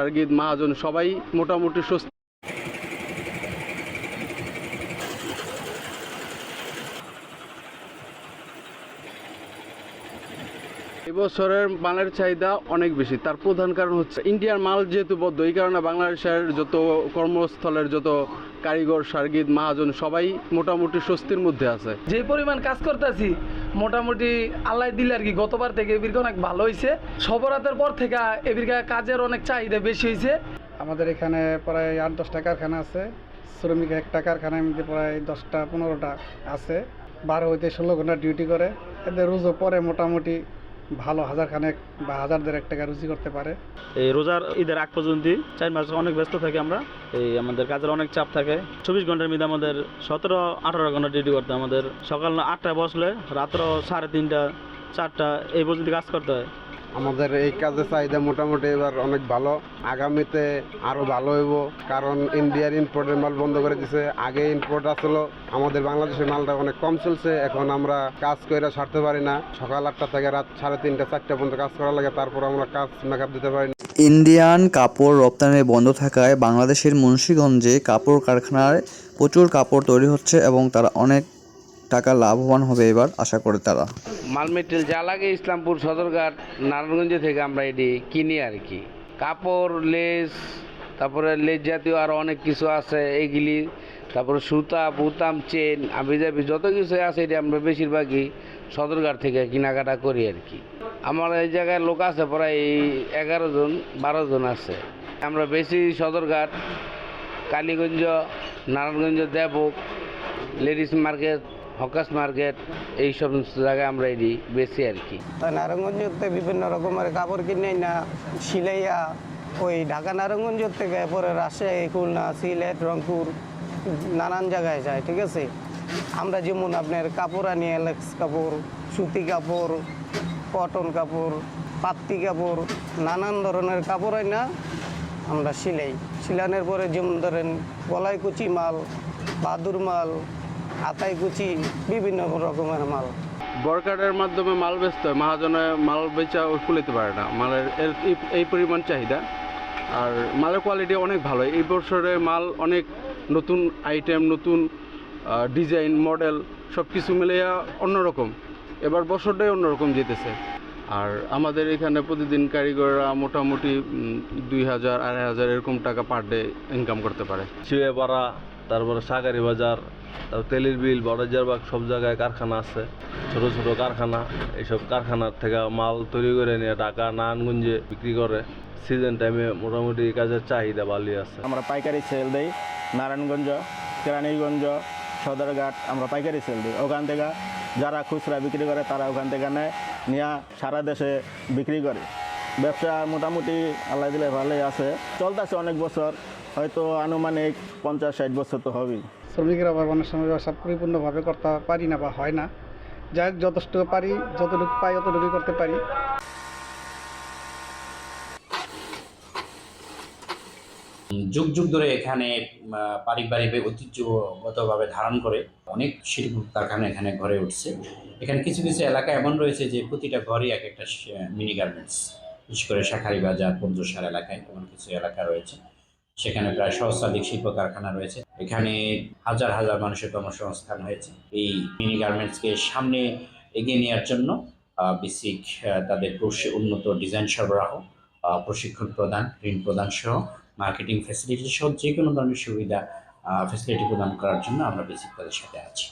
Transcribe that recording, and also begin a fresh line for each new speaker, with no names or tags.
সার্গিদ মহাজন সবাই মোটামুটি সুস্থ। এবছরের মালের চাহিদা অনেক বেশি। তার প্রধান কারণ হচ্ছে ইন্ডিয়ার মাল যেহেতু বদ্ধ এই কারণে বাংলাদেশের যত কর্মস্থলের যত কারিগর সার্গিদ মহাজন সবাই মোটামুটি স্বস্তির মধ্যে আছে।
যে পরিমাণ কাজ করতেছি মোটামুটি আল্লাহ দিলে আর কি গতবার থেকে এবিরকে অনেক ভালো হয়েছে সবরাতের পর থেকে এবিরকা কাজের অনেক চাহিদা বেশি হয়েছে
আমাদের এখানে প্রায় আট দশটা কারখানা আছে। শ্রমিক একটা কারখানার মধ্যে প্রায় দশটা পনেরোটা আছে। বারো হইতে ষোলো ঘণ্টা ডিউটি করে। এদের রোজও পরে মোটামুটি ভালো হাজার খানেক বা হাজার দেড়েক টাকা রুজি করতে পারে।
এই রোজার ঈদের আগ পর্যন্ত চার মাস অনেক ব্যস্ত থাকি আমরা। এই আমাদের কাজের অনেক চাপ থাকে। চব্বিশ ঘণ্টার মধ্যে আমাদের সতেরো, আঠারো ঘণ্টা ডিউটি করতে। আমাদের সকাল আটটায় বসলে রাত্র সাড়ে তিনটা, চারটা এই পর্যন্ত কাজ করতে হয়।
আমাদের এই কাজের চাহিদা মোটামুটি এবার অনেক ভালো। আগামীতে আরও ভালো হইব, কারণ ইন্ডিয়ার ইম্পোর্টের মাল বন্ধ করে দিছে। আগে ইম্পোর্ট আসলো, আমাদের বাংলাদেশের মালটা অনেক কম চলছে। এখন আমরা কাজ করে ছাড়তে পারি না। সকাল আটটা থেকে রাত সাড়ে তিনটা, চারটা পর্যন্ত কাজ করা লাগে, তারপর আমরা কাজ মেকআপ দিতে পারি না।
ইন্ডিয়ান কাপড় রপ্তানি বন্ধ থাকায় বাংলাদেশের মুন্সিগঞ্জে কাপড় কারখানায় প্রচুর কাপড় তৈরি হচ্ছে এবং তারা অনেক টাকা লাভবান হবে এবার, আশা করে তারা।
মাল মেটেরিয়াল যা লাগে ইসলামপুর সদরঘাট, নারায়ণগঞ্জ থেকে আমরা এটি কিনি আর কি। কাপড়, লেস, তারপরে লেস জাতীয় আরও অনেক কিছু আছে এইগুলি তারপরে সুতা, বুতাম, চেন, আবিজাবি, যত কিছু আছে এটি আমরা বেশিরভাগই সদরঘাট থেকে কেনাকাটা করি আর কি। আমার এই জায়গায় লোক আছে প্রায় এগারো জন, বারো জন আছে। আমরা বেশি সদরঘাট, কালীগঞ্জ, নারায়ণগঞ্জ, দেবক, লেডিস মার্কেট হকাস মার্কেট এই সব জায়গায় আমরা এটি বেশি আর কি।
নারায়ণগঞ্জতে বিভিন্ন রকমের কাপড় কিনে না সিলাইয়া, ওই ঢাকা নারায়ণগঞ্জ থেকে পরে রাজশাহী, খুলনা, সিলেট, রংপুর, নানান জায়গায় যায়, ঠিক আছে? আমরা যেমন আপনার কাপড় আনি, এলেক্স কাপড়, সুতি কাপড়, কটন কাপড়, পাত্তি কাপড়, নানান ধরনের কাপড় হয় না আমরা সিলাই। সিলানোর পরে যেমন ধরেন গলায় কুচি মাল, বাদুর মাল আতাই কুচি বিভিন্ন রকমের মাল।
বরকারের মাধ্যমে মাল বেচতে হয় মহাজনে মাল বেচা ফুলাইতে পারে না। মালের এর- এই- এই পরিমাণ চাহিদা। আর মালের কোয়ালিটি অনেক ভালো। এই বছরে মাল অনেক নতুন আইটেম নতুন ডিজাইন মডেল সব কিছু মিলে অন্যরকম। এবার বছরটাই অন্যরকম যেতেছে। আর আমাদের এখানে প্রতিদিন কারিগররা মোটামুটি দুই হাজার আড়াই হাজার এরকম টাকা পার ডে ইনকাম করতে পারে।
চিড়েপাড়া তারপরে সাগারি বাজার, তারপর তেলের বিল বড়জারবাগ সব জায়গায় কারখানা আছে, ছোট ছোট কারখানা। এইসব কারখানার থেকে মাল তৈরি করে নিয়ে ঢাকা, নারায়ণগঞ্জে বিক্রি করে সিজন টাইমে মোটামুটি কাজের চাহিদা ভালোই আছে।
আমরা পাইকারি সেল দিই, নারায়ণগঞ্জ, কেরানীগঞ্জ, সদরঘাট, আমরা পাইকারি সেল দিই। ওখান থেকে যারা খুচরা বিক্রি করে, তারা ওখান থেকে নেয়, নিয়ে সারা দেশে বিক্রি করে। ব্যবসা মোটামুটি আল্লাহ দিলে ভালোই আছে। চলতেছে অনেক বছর। হয়তো আনুমানিক পঞ্চাশ ষাট বছর তো হবেই।
শ্রমিকের অভাব অনেক সময় ব্যবসা পরিপূর্ণভাবে করতে পারি না বা হয় না। যাই হোক, যথেষ্ট পারি যতটুকু পাই অতটুকুই করতে পারি।
যুগ যুগ ধরে এখানে পারিবারিক ঐতিহ্যগতভাবে ধারণ করে অনেক শিল্প কারখানা এখানে গড়ে উঠছে। এখানে কিছু কিছু এলাকা এমন রয়েছে যে প্রতিটা ঘরই এক একটা মিনি গার্মেন্টস বিশেষ করে শাখারি বাজার পঞ্চসার এলাকায় এমন কিছু এলাকা রয়েছে। সেখানে প্রায় সহস্রাধিক শিল্প কারখানা রয়েছে। এখানে হাজার হাজার মানুষের কর্মসংস্থান হয়েছে। এই মিনি গার্মেন্টসকে সামনে এগিয়ে নেওয়ার জন্য বেসিক তাদের উন্নত ডিজাইন সরবরাহ প্রশিক্ষণ প্রদান, ঋণ প্রদান সহ, মার্কেটিং ফ্যাসিলিটি সহ যে কোনো ধরনের সুবিধা ফ্যাসিলিটি প্রদান করার জন্য আমরা বেসিক তাদের সাথে আছি।